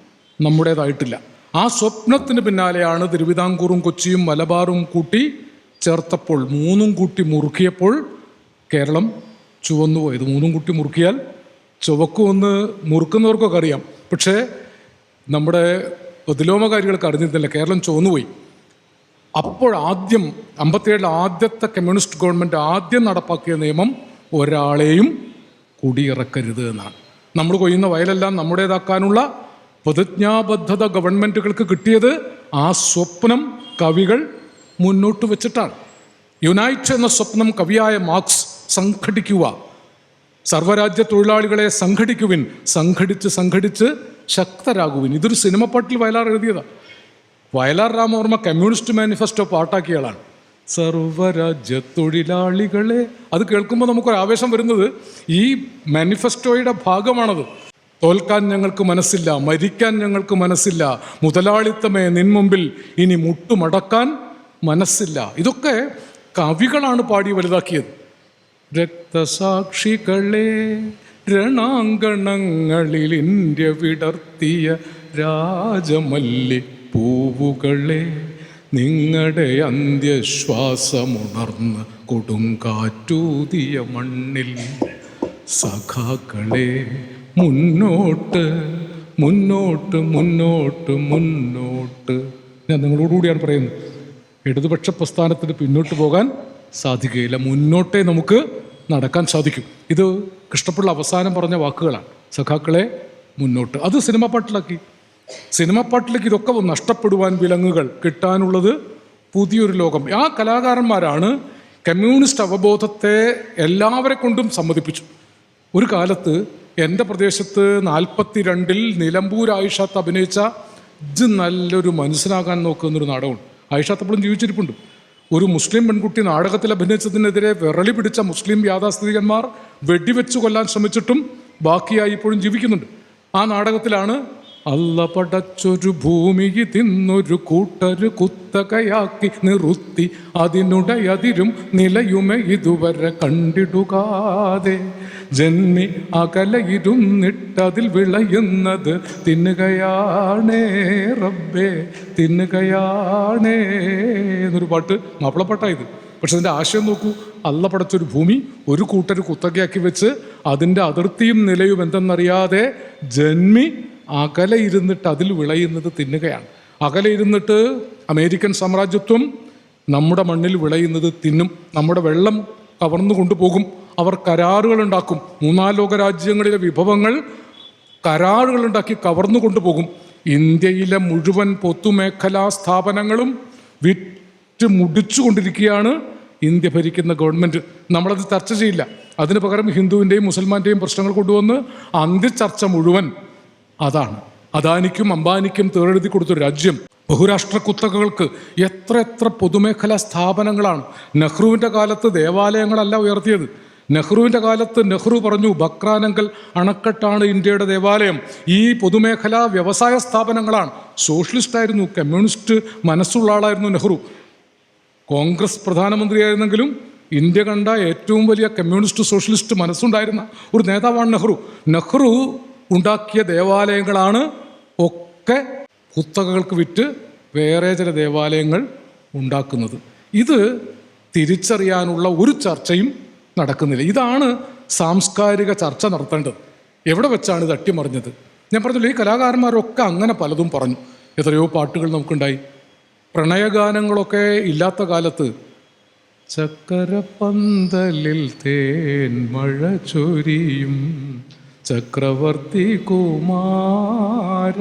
നമ്മുടേതായിട്ടില്ല. ആ സ്വപ്നത്തിന് പിന്നാലെയാണ് തിരുവിതാംകൂറും കൊച്ചിയും മലബാറും കൂട്ടി ചേർത്തപ്പോൾ മൂന്നും കൂട്ടി മുറുക്കിയപ്പോൾ കേരളം ചുവന്നു പോയത് മൂന്നും കൂട്ടി മുറുക്കിയാൽ ചുവക്കുമെന്ന് മുറുക്കുന്നവർക്കൊക്കെ അറിയാം. പക്ഷേ നമ്മുടെ പ്രതിലോമകാരികൾക്ക് അറിഞ്ഞിരുന്നില്ല. കേരളം ചോന്നുപോയി അപ്പോഴാദ്യം അമ്പത്തിയേഴിൽ ആദ്യത്തെ കമ്മ്യൂണിസ്റ്റ് ഗവൺമെന്റ് ആദ്യം നടപ്പാക്കിയ നിയമം ഒരാളെയും കുടിയിറക്കരുത് എന്നാണ്. നമ്മൾ കൊയ്യുന്ന വയലെല്ലാം നമ്മുടേതാക്കാനുള്ള പ്രതിജ്ഞാബദ്ധത ഗവൺമെന്റുകൾക്ക് കിട്ടിയത് ആ സ്വപ്നം കവികൾ മുന്നോട്ട് വെച്ചിട്ടാണ്. യുണൈറ്റ് എന്ന സ്വപ്നം കവിയായ മാർക്സ് സംഘടിക്കുക. സർവരാജ്യ തൊഴിലാളികളെ സംഘടിക്കുവിൻ സംഘടിച്ച് സംഘടിച്ച് ശക്തരാകുവിൻ. ഇതൊരു സിനിമ പാട്ടിൽ വയലാർ എഴുതിയതാണ് വയലാർ രാമവർമ്മ കമ്മ്യൂണിസ്റ്റ് മാനിഫെസ്റ്റോ പാട്ടാക്കിയാളാണ് സർവരാജ്യ തൊഴിലാളികളെ അത് കേൾക്കുമ്പോൾ നമുക്കൊരു ആവേശം വരുന്നത് ഈ മാനിഫെസ്റ്റോയുടെ ഭാഗമാണത്. തോൽക്കാൻ ഞങ്ങൾക്ക് മനസ്സില്ല മരിക്കാൻ ഞങ്ങൾക്ക് മനസ്സില്ല മുതലാളിത്തമേ നിൻമുമ്പിൽ ഇനി മുട്ടുമടക്കാൻ മനസ്സില്ല. ഇതൊക്കെ കവികളാണ് പാടി വലുതാക്കിയത്. രക്തസാക്ഷികളെ. രണാങ്കണങ്ങളിൽ ഇന്ത്യ വിടർത്തിയ രാജമല്ലി പൂവുകളെ നിങ്ങളുടെ അന്ത്യശ്വാസമുണർന്ന് കൊടുങ്കാറ്റൂതിയ മണ്ണിൽ. സഖാക്കളെ മുന്നോട്ട് മുന്നോട്ട് മുന്നോട്ട് മുന്നോട്ട്. ഞാൻ നിങ്ങളോടുകൂടിയാണ് പറയുന്നത്. ഇടതുപക്ഷ പ്രസ്ഥാനത്തിന് പിന്നോട്ട് പോകാൻ സാധിക്കുകയില്ല. മുന്നോട്ടേ നമുക്ക് നടക്കാൻ സാധിക്കും. ഇത് കൃഷ്ണപിള്ള അവസാനം പറഞ്ഞ വാക്കുകളാണ്. സഖാക്കളെ മുന്നോട്ട്. അത് സിനിമ പാട്ടിലാക്കി. സിനിമ പാട്ടിലേക്ക് ഇതൊക്കെ നഷ്ടപ്പെടുവാൻ വിലങ്ങുകൾ കിട്ടാനുള്ളത് പുതിയൊരു ലോകം. ആ കലാകാരന്മാരാണ് കമ്മ്യൂണിസ്റ്റ് അവബോധത്തെ എല്ലാവരെ കൊണ്ടും സമ്മതിപ്പിച്ചു. ഒരു കാലത്ത് എന്റെ പ്രദേശത്ത് നാൽപ്പത്തി രണ്ടിൽ നിലമ്പൂർ ആയിഷാത്ത് അഭിനയിച്ച ഇത് നല്ലൊരു മനസ്സിലാകാൻ നോക്കുന്നൊരു നാടകമുണ്ട്. ആയിഷാത്ത് അപ്പോഴും ജീവിച്ചിരിപ്പുണ്ട്. ഒരു മുസ്ലിം പെൺകുട്ടി നാടകത്തിൽ അഭിനയിച്ചതിനെതിരെ വിറളി പിടിച്ച മുസ്ലിം യാഥാസ്ഥിതികന്മാർ വെടിവെച്ചു കൊല്ലാൻ ശ്രമിച്ചിട്ടും ബാക്കിയായി ഇപ്പോഴും ജീവിക്കുന്നുണ്ട്. ആ നാടകത്തിലാണ് അല്ല പടച്ചൊരു ഭൂമി തിന്നൊരു കൂട്ടര് കുത്തകയാക്കി നിറുത്തി അതിനുടയതിരും നിലയുമെ ഇതുവരെ കണ്ടിടുകാതെ. ജന്മി അകലയിരുന്നിട്ടതിൽ വിളയുന്നത് തിന്നുകയാണേ റബ്ബേ തിന്നുകയാണേ എന്നൊരു പാട്ട് മാപ്പിളപ്പാട്ടായത്. പക്ഷെ അതിന്റെ ആശയം നോക്കൂ അല്ല പടച്ചൊരു ഭൂമി ഒരു കൂട്ടർ കുത്തകയാക്കി വെച്ച് അതിന്റെ അതിർത്തിയും നിലയും എന്തെന്നറിയാതെ ജന്മി അകലെ ഇരുന്നിട്ട് അതിൽ വിളയുന്നത് തിന്നുകയാണ്. അകലെ ഇരുന്നിട്ട് അമേരിക്കൻ സാമ്രാജ്യത്വം നമ്മുടെ മണ്ണിൽ വിളയുന്നത് തിന്നും നമ്മുടെ വെള്ളം കവർന്നു കൊണ്ടുപോകും അവർ കരാറുകൾ ഉണ്ടാക്കും മൂന്നാം ലോക രാജ്യങ്ങളിലെ വിഭവങ്ങൾ കരാറുകൾ ഉണ്ടാക്കി കവർന്നു കൊണ്ടുപോകും. ഇന്ത്യയിലെ മുഴുവൻ പൊത്തുമേഖലാ സ്ഥാപനങ്ങളും വിറ്റ് മുടിച്ചുകൊണ്ടിരിക്കുകയാണ് ഇന്ത്യ ഭരിക്കുന്ന ഗവൺമെന്റ് നമ്മളത് ചർച്ച ചെയ്യില്ല. അതിന് പകരം ഹിന്ദുവിന്റെയും മുസൽമാന്റെയും പ്രശ്നങ്ങൾ കൊണ്ടുവന്ന് അന്ത്യചർച്ച മുഴുവൻ അതാണ്. അദാനിക്കും അംബാനിക്കും തേറെഴുതി കൊടുത്തൊരു രാജ്യം. ബഹുരാഷ്ട്ര കുത്തകകൾക്ക് എത്ര എത്ര പൊതുമേഖലാ സ്ഥാപനങ്ങളാണ്. നെഹ്റുവിന്റെ കാലത്ത് ദേവാലയങ്ങളല്ല ഉയർത്തിയത്. നെഹ്റുവിന്റെ കാലത്ത് നെഹ്റു പറഞ്ഞു ബക്രാനങ്കൽ അണക്കെട്ടാണ് ഇന്ത്യയുടെ ദേവാലയം. ഈ പൊതുമേഖലാ വ്യവസായ സ്ഥാപനങ്ങളാണ്. സോഷ്യലിസ്റ്റ് ആയിരുന്നു കമ്മ്യൂണിസ്റ്റ് മനസ്സുള്ള ആളായിരുന്നു നെഹ്റു. കോൺഗ്രസ് പ്രധാനമന്ത്രിയായിരുന്നെങ്കിലും ഇന്ത്യ കണ്ട ഏറ്റവും വലിയ കമ്മ്യൂണിസ്റ്റ് സോഷ്യലിസ്റ്റ് മനസ്സുണ്ടായിരുന്ന ഒരു നേതാവാണ് നെഹ്റു. നെഹ്റു ഉണ്ടാക്കിയ ദേവാലയങ്ങളാണ് ഒക്കെ കുത്തകകൾക്ക് വിറ്റ് വേറെ ചില ദേവാലയങ്ങൾ ഉണ്ടാക്കുന്നത്. ഇത് തിരിച്ചറിയാനുള്ള ഒരു ചർച്ചയും നടക്കുന്നില്ല. ഇതാണ് സാംസ്കാരിക ചർച്ച നടത്തേണ്ടത്. എവിടെ വെച്ചാണ് ഇത് അട്ടിമറിഞ്ഞത്? ഞാൻ പറഞ്ഞല്ലോ ഈ കലാകാരന്മാരൊക്കെ അങ്ങനെ പലതും പറഞ്ഞു. എത്രയോ പാട്ടുകൾ നമുക്കുണ്ടായി. പ്രണയഗാനങ്ങളൊക്കെ ഇല്ലാത്ത കാലത്ത് ചക്കരപ്പന്തലിൽ തേൻ മഴ ചൊരിയും ചക്രവർത്തി കുമാര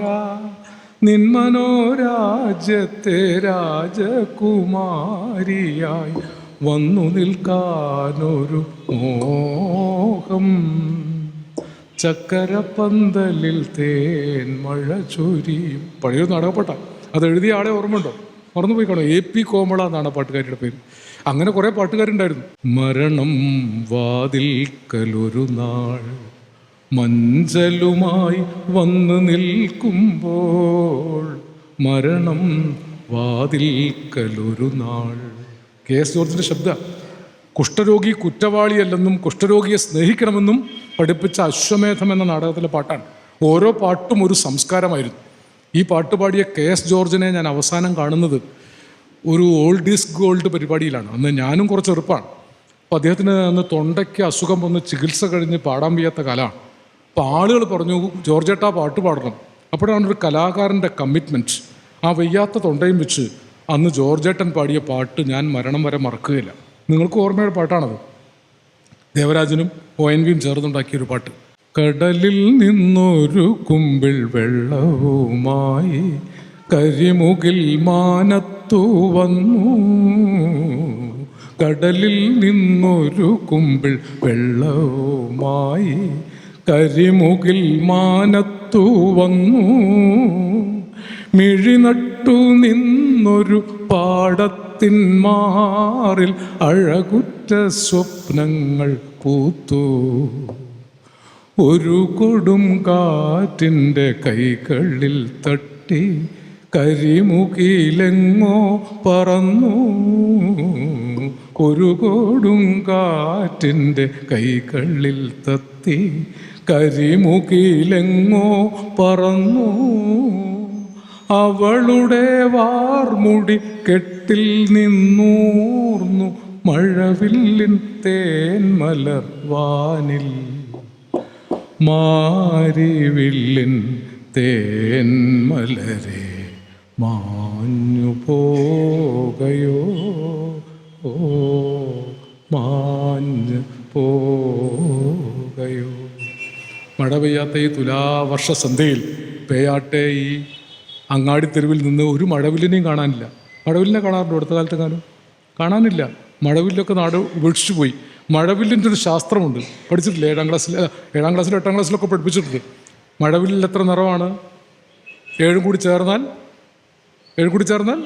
നിന്മനോരാജ്യത്തെ രാജകുമാരിയായി വന്നു നിൽക്കാനൊരു മോഹം. ചക്കരപ്പന്തലിൽ തേൻ മഴ ചൊരിയും പഴയൊരു നാടകപ്പാട്ട. അത് എഴുതിയ ആളെ ഓർമ്മയുണ്ടോ? മറന്നുപോയി കാണോ എ പി കോമള എന്നാണ് പാട്ടുകാരിയുടെ പേര്. അങ്ങനെ കുറേ പാട്ടുകാരുണ്ടായിരുന്നു. മരണം വാതിൽക്കലൊരു നാൾ. മഞ്ചലുമായി വന്നു നിൽക്കുമ്പോൾ മരണം വാതിൽക്കലൊരു നാൾ. കെ എസ് ജോർജിന്റെ ശബ്ദ. കുഷ്ഠരോഗി കുറ്റവാളിയല്ലെന്നും കുഷ്ഠരോഗിയെ സ്നേഹിക്കണമെന്നും പഠിപ്പിച്ച അശ്വമേധം എന്ന നാടകത്തിലെ പാട്ടാണ്. ഓരോ പാട്ടും ഒരു സംസ്കാരമായിരുന്നു. ഈ പാട്ട് പാടിയ കെ എസ് ജോർജിനെ ഞാൻ അവസാനം കാണുന്നത് ഒരു ഓൾഡ് ഈസ് ഗോൾഡ് പരിപാടിയിലാണ്. അന്ന് ഞാനും കുറച്ച് ചെറുപ്പമാണ് അപ്പോൾ അദ്ദേഹത്തിന് അന്ന് തൊണ്ടയ്ക്ക് അസുഖം വന്ന് ചികിത്സ കഴിഞ്ഞ് പാടാൻ വയ്യാത്ത കാലമാണ്. അപ്പോൾ ആളുകൾ പറഞ്ഞു ജോർജേട്ടാ പാട്ട് പാടണം. അപ്പോഴാണ് ഒരു കലാകാരന്റെ കമ്മിറ്റ്മെന്റ് ആ വയ്യാത്ത തൊണ്ടയും വെച്ച് അന്ന് ജോർജേട്ടൻ പാടിയ പാട്ട് ഞാൻ മരണം വരെ മറക്കുകയില്ല. നിങ്ങൾക്ക് ഓർമ്മയുടെ പാട്ടാണത്? ദേവരാജനും ഒ എൻ വിയും ചേർന്നുണ്ടാക്കിയ ഒരു പാട്ട്. കടലിൽ നിന്നൊരു കുമ്പിൾ വെള്ളവുമായി കരിമുകിൽ മാനത്തു വന്നു. കടലിൽ നിന്നൊരു കുമ്പിൾ വെള്ളവുമായി കരിമുകിൽ മാനത്തു വന്നു. മിഴിനട്ടു നിന്നൊരു പാടത്തിൻ മാറിൽ അഴകുറ്റ സ്വപ്നങ്ങൾ പൂത്തു. ഒരു കൊടും കാറ്റിന്റെ കൈകളിൽ തട്ടി കരിമുകിലെങ്ങോ പറന്നു. ഒരു കൊടും കാറ്റിന്റെ കൈകളിൽ തത്തി കരിമുകിലെങ്ങോ പറന്നു. അവളുടെ വാർമുടി കെട്ടിൽ നിന്നൂർന്നു മഴവില്ലിൻ തേൻമലർ വാനിൽ. മാരിവില്ലിൻ തേൻമലരെ മാഞ്ഞു പോകയോ? ഓ മാഞ്ഞു പോകയോ? മഴ പെയ്യാത്ത ഈ തുലാവർഷ സന്ധ്യയിൽ പേയാട്ടെ ഈ അങ്ങാടിത്തെരുവിൽ നിന്ന് ഒരു മഴവില്ലിനെയും കാണാനില്ല. മഴവില്ലിനെ കാണാറുണ്ടോ അടുത്ത കാലത്തെ കാലം? കാണാനില്ല. മഴവില്ലൊക്കെ നാട് ഉപേക്ഷിച്ചു പോയി. മഴവില്ലിന്റെ ഒരു ശാസ്ത്രമുണ്ട്. പഠിച്ചിട്ടില്ലേ? ഏഴാം ക്ലാസ്സിൽ ഏഴാം ക്ലാസ്സിലും എട്ടാം ക്ലാസ്സിലൊക്കെ പഠിപ്പിച്ചിട്ടുണ്ട്. മഴവില്ലിൽ എത്ര നിറമാണ് ഏഴും കൂടി ചേർന്നാൽ? ഏഴും കൂടി ചേർന്നാൽ?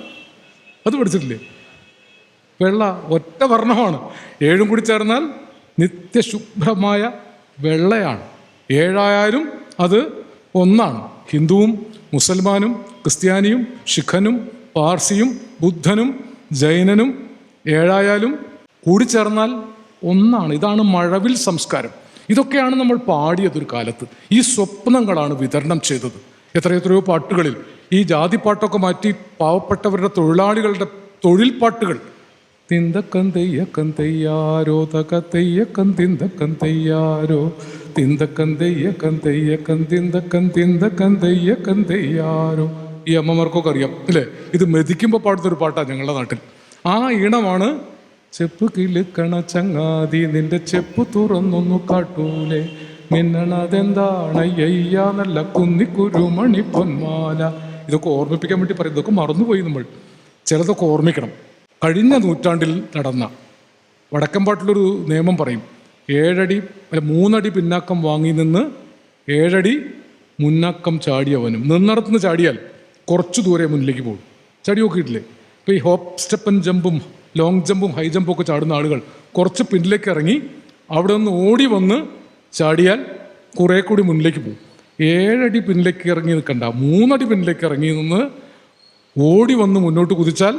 അത് പഠിച്ചിട്ടില്ലേ? വെള്ള ഒറ്റ വർണമാണ്. ഏഴും കൂടി ചേർന്നാൽ നിത്യശുഭ്രമായ വെള്ളയാണ്. ഏഴായാലും അത് ഒന്നാണ്. ഹിന്ദുവും മുസൽമാനും ക്രിസ്ത്യാനിയും ശിഖനും പാർസിയും ബുദ്ധനും ജൈനനും ഏഴായാലും കൂടിച്ചേർന്നാൽ ഒന്നാണ്. ഇതാണ് മഴവിൽ സംസ്കാരം. ഇതൊക്കെയാണ് നമ്മൾ പാടിയതൊരു കാലത്ത്. ഈ സ്വപ്നങ്ങളാണ് വിതരണം ചെയ്തത്. എത്രയെത്രയോ പാട്ടുകളിൽ. ഈ ജാതിപ്പാട്ടൊക്കെ മാറ്റി പാവപ്പെട്ടവരുടെ തൊഴിലാളികളുടെ തൊഴിൽ പാട്ടുകൾ തിന്തക്കൻ തെയ്യക്കം തെയ്യാരോ തക തെയ്യക്കം തിന്തക്കം തെയ്യാരോ തിന്തക്കം തെയ്യക്കം തെയ്യക്കം തിന്തക്കം തിന്തക്കം തെയ്യക്കം തെയ്യാരോ ഈ അമ്മമാർക്കൊക്കെ അറിയാം അല്ലേ? ഇത് മെതിക്കുമ്പോൾ പാടുന്നൊരു പാട്ടാണ് ഞങ്ങളുടെ നാട്ടിൽ. ആ ഈണമാണ് ചെപ്പ് കിളുക്കണ ചങ്ങാതി നിന്റെ ചെപ്പ് തുറന്നൊന്നു കാട്ടൂലേ. മിന്നണതെന്താണ് അയ്യ നല്ല കുന്നിക്കുരുമണി പൊന്മാല ഇതൊക്കെ ഓർമ്മിപ്പിക്കാൻ വേണ്ടി പറയും ഇതൊക്കെ മറന്നുപോയി നമ്മൾ. ചിലതൊക്കെ ഓർമ്മിക്കണം. കഴിഞ്ഞ നൂറ്റാണ്ടിൽ നടന്ന വടക്കമ്പാട്ടിലൊരു നിയമം പറയും ഏഴടി അല്ല മൂന്നടി പിന്നാക്കം വാങ്ങി നിന്ന് ഏഴടി മുന്നാക്കം ചാടിയവനും. നിന്നിടത്തുനിന്ന് ചാടിയാൽ കുറച്ച് ദൂരെ മുന്നിലേക്ക് പോകും. ചാടി നോക്കിയിട്ടില്ലേ? ഇപ്പോൾ ഈ ഹോപ്പ് സ്റ്റെപ്പൻ ജമ്പും ലോങ് ജമ്പും ഹൈ ജമ്പും ഒക്കെ ചാടുന്ന ആളുകൾ കുറച്ച് പിന്നിലേക്ക് ഇറങ്ങി അവിടെ നിന്ന് ഓടി വന്ന് ചാടിയാൽ കുറേ കൂടി മുന്നിലേക്ക് പോകും. ഏഴടി പിന്നിലേക്ക് ഇറങ്ങി നിൽക്കണ്ട മൂന്നടി പിന്നിലേക്ക് ഇറങ്ങി നിന്ന് ഓടി വന്ന് മുന്നോട്ട് കുതിച്ചാൽ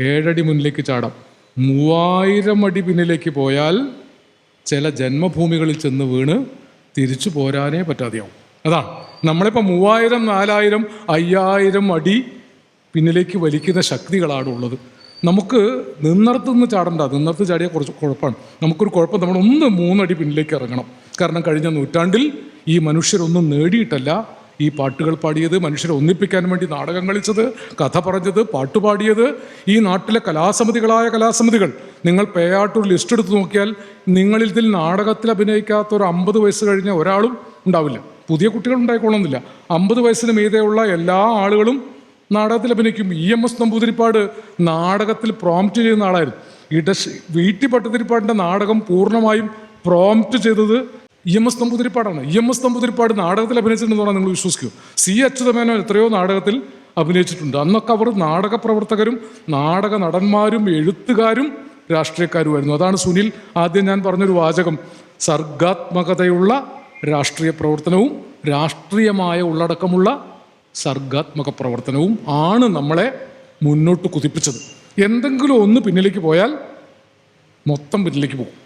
ഏഴടി മുന്നിലേക്ക് ചാടാം. മൂവായിരം അടി പിന്നിലേക്ക് പോയാൽ ചില ജന്മഭൂമികളിൽ ചെന്ന് വീണ് തിരിച്ചു പോരാനേ പറ്റാതെയാവും. അതാണ് നമ്മളിപ്പോൾ മൂവായിരം നാലായിരം അയ്യായിരം അടി പിന്നിലേക്ക് വലിക്കുന്ന ശക്തികളാണ് ഉള്ളത്. നമുക്ക് നിന്നർത്തുനിന്ന് ചാടണ്ട. നിന്നർത്ത് ചാടിയ കുറച്ച് കുഴപ്പമാണ്. നമുക്കൊരു കുഴപ്പം നമ്മൾ ഒന്ന് മൂന്നടി പിന്നിലേക്ക് ഇറങ്ങണം. കാരണം കഴിഞ്ഞ നൂറ്റാണ്ടിൽ ഈ മനുഷ്യരൊന്നും നേടിയിട്ടല്ല. ഈ പാട്ടുകൾ പാടിയത് മനുഷ്യരെ ഒന്നിപ്പിക്കാൻ വേണ്ടി നാടകം കളിച്ചത് കഥ പറഞ്ഞത് പാട്ടുപാടിയത് ഈ നാട്ടിലെ കലാസമിതികളായ കലാസമിതികൾ നിങ്ങൾ പേയാട്ടൂർ ലിസ്റ്റ് എടുത്ത് നോക്കിയാൽ നിങ്ങളിൽ ഇതിൽ നാടകത്തിൽ അഭിനയിക്കാത്ത ഒരു അമ്പത് വയസ്സ് കഴിഞ്ഞ ഒരാളും ഉണ്ടാവില്ല. പുതിയ കുട്ടികൾ ഉണ്ടായിക്കൊള്ളുന്നില്ല അമ്പത് വയസ്സിന് മീതെയുള്ള എല്ലാ ആളുകളും നാടകത്തിൽ അഭിനയിക്കും. ഇ എം എസ് നമ്പൂതിരിപ്പാട് നാടകത്തിൽ പ്രോംപ്റ്റ് ചെയ്യുന്ന ആളായിരുന്നു. ഇടശ് വീട്ടി ഭട്ടതിരിപ്പാടിന്റെ നാടകം പൂർണമായും പ്രോംപ്റ്റ് ചെയ്തത് ഇ എം എസ് നമ്പൂതിരിപ്പാടാണ് ഇ എം എസ് നമ്പൂതിരിപ്പാട് നാടകത്തിൽ അഭിനയിച്ചിട്ടുണ്ടെന്ന് പറഞ്ഞാൽ നിങ്ങൾ വിശ്വസിക്കൂ സി അച്യുതമേനോൻ എത്രയോ നാടകത്തിൽ അഭിനയിച്ചിട്ടുണ്ട്. അന്നൊക്കെ അവർ നാടക പ്രവർത്തകരും നാടക നടന്മാരും എഴുത്തുകാരും രാഷ്ട്രീയക്കാരുമായിരുന്നു. അതാണ് സുനിൽ ആദ്യം ഞാൻ പറഞ്ഞൊരു വാചകം. സർഗാത്മകതയുള്ള രാഷ്ട്രീയ പ്രവർത്തനവും രാഷ്ട്രീയമായ ഉള്ളടക്കമുള്ള സർഗാത്മക പ്രവർത്തനവും ആണ് നമ്മളെ മുന്നോട്ട് കുതിപ്പിച്ചത്. എന്തെങ്കിലും ഒന്ന് പിന്നിലേക്ക് പോയാൽ മൊത്തം പിന്നിലേക്ക് പോകും.